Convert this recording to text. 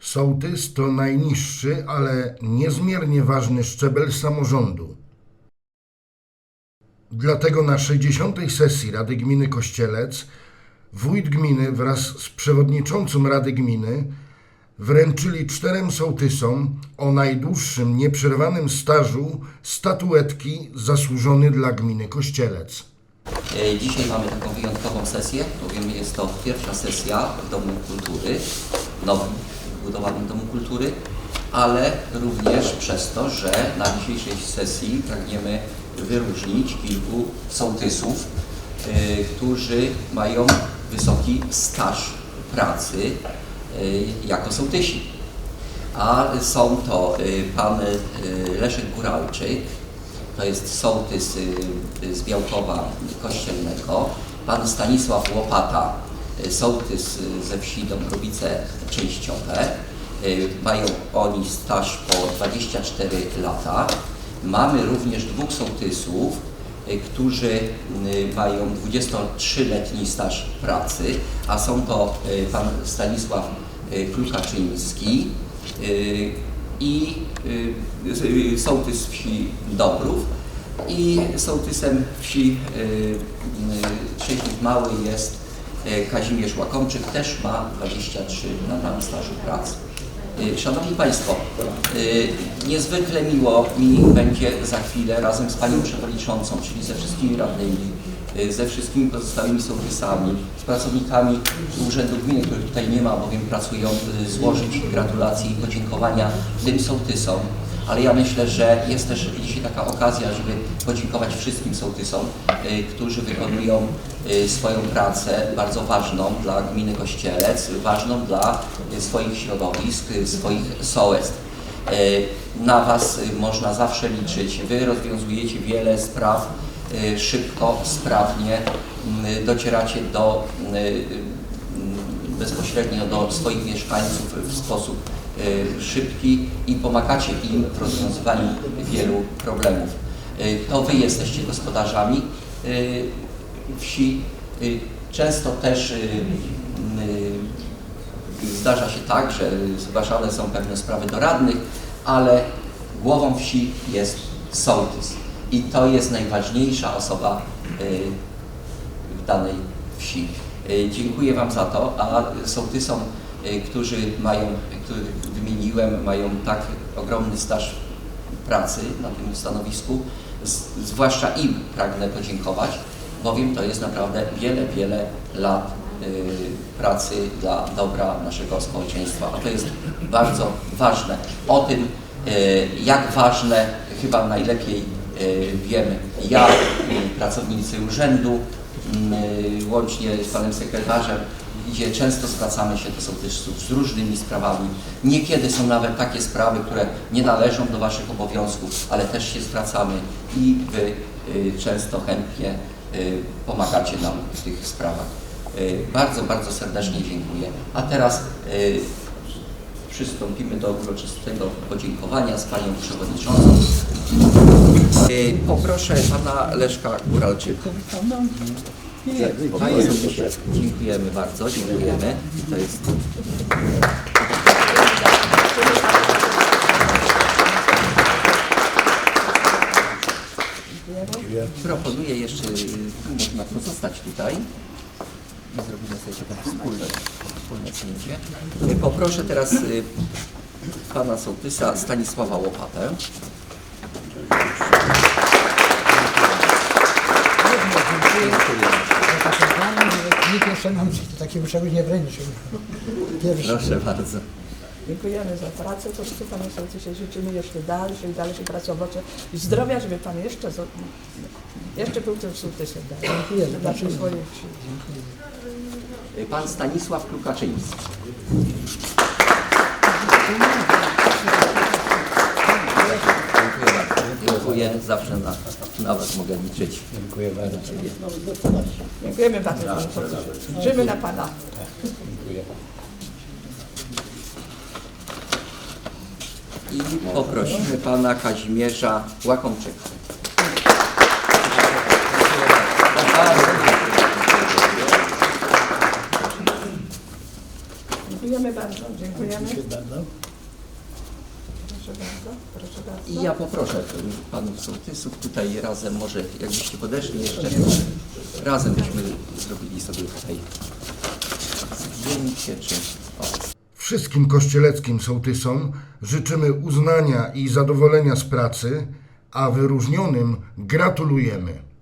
Sołtys to najniższy, ale niezmiernie ważny szczebel samorządu. Dlatego na 60. sesji Rady Gminy Kościelec wójt gminy wraz z przewodniczącą Rady Gminy wręczyli czterem sołtysom o najdłuższym nieprzerwanym stażu statuetki zasłużony dla gminy Kościelec. E, Dzisiaj mamy taką wyjątkową sesję, bowiem jest to pierwsza sesja w Domu Kultury, nowym budowanym Domu Kultury, ale również przez to, że na dzisiejszej sesji pragniemy wyróżnić kilku sołtysów, e, którzy mają wysoki staż pracy e, jako sołtysi. A są to y, pan y, Leszek Góralczyk, to jest sołtys y, z Białkowa Kościelnego, pan Stanisław Łopata, y, sołtys y, ze wsi Dąbrowice Częściowe. Y, Mają oni staż po 24 lata. Mamy również dwóch sołtysów, y, którzy y, mają 23-letni staż pracy, a są to y, pan Stanisław y, Klukaczyński y, i y, y, sołtys wsi Dobrów i sołtysem wsi y, y, Trzeźnik Mały jest y, Kazimierz Łakomczyk, też ma 23 lata stażu pracy. Y, Szanowni Państwo, y, niezwykle miło mi będzie za chwilę razem z Panią Przewodniczącą, czyli ze wszystkimi radnymi, ze wszystkimi pozostałymi sołtysami, z pracownikami Urzędu Gminy, których tutaj nie ma, bowiem pracują, złożyć gratulacje i podziękowania tym sołtysom. Ale ja myślę, że jest też dzisiaj taka okazja, żeby podziękować wszystkim sołtysom, y, którzy wykonują y, swoją pracę bardzo ważną dla gminy Kościelec, ważną dla swoich środowisk, swoich sołectw. Y, Na Was można zawsze liczyć. Wy rozwiązujecie wiele spraw szybko, sprawnie, docieracie do bezpośrednio do swoich mieszkańców w sposób szybki i pomagacie im w rozwiązywaniu wielu problemów. Y, To Wy jesteście gospodarzami y, wsi. Y, Często też y, y, zdarza się tak, że zgłaszane są pewne sprawy do radnych, ale głową wsi jest sołtys. I to jest najważniejsza osoba y, w danej wsi. Y, Dziękuję Wam za to, a sołtysom, y, którzy mają, których wymieniłem, mają tak ogromny staż pracy na tym stanowisku, zwłaszcza im pragnę podziękować, bowiem to jest naprawdę wiele, wiele lat y, pracy dla dobra naszego społeczeństwa, a to jest bardzo ważne. O tym, y, jak ważne, chyba najlepiej y, wiemy. Ja, y, pracownicy urzędu, y, łącznie z panem sekretarzem, gdzie często zwracamy się do sołtysów z różnymi sprawami. Niekiedy są nawet takie sprawy, które nie należą do Waszych obowiązków, ale też się zwracamy i Wy y, często chętnie y, pomagacie nam w tych sprawach. Y, Bardzo, bardzo serdecznie dziękuję. A teraz przystąpimy do uroczystego podziękowania z Panią Przewodniczącą. Poproszę Pana Leszka Góralczyka. Dziękujemy bardzo, dziękujemy. To jest Proponuję jeszcze, y, można pozostać tutaj i zrobimy sobie takie wspólne, wspólne zdjęcie. Y, Poproszę teraz y, pana sołtysa Stanisława Łopatę. Nikt jeszcze nam takiego czegoś nie wręczył. Pierwszy. Proszę bardzo. Dziękujemy za pracę, to tu Panu Sołtysie życzymy jeszcze dalszej, dalszej pracy owoce i zdrowia, żeby Pan jeszcze, zo- jeszcze był tym sołtysem dalej. Dziękujemy. Dla swojej wsi. Y, Pan Stanisław Klukaczyński. Dziękuję, zawsze na, na Was mogę liczyć. Dziękuję bardzo. Dziękujemy bardzo Panu. Życzymy na Pana. I poprosimy pana Kazimierza Łakomczyka. Dziękujemy bardzo. bardzo, dziękujemy. Dziękuję bardzo. Proszę bardzo, proszę bardzo. I ja poproszę panów sołtysów tutaj razem, może jakbyście podeszli jeszcze, razem byśmy zrobili sobie tutaj zdjęcie, czy... O, Wszystkim kościeleckim sołtysom życzymy uznania i zadowolenia z pracy, a wyróżnionym gratulujemy.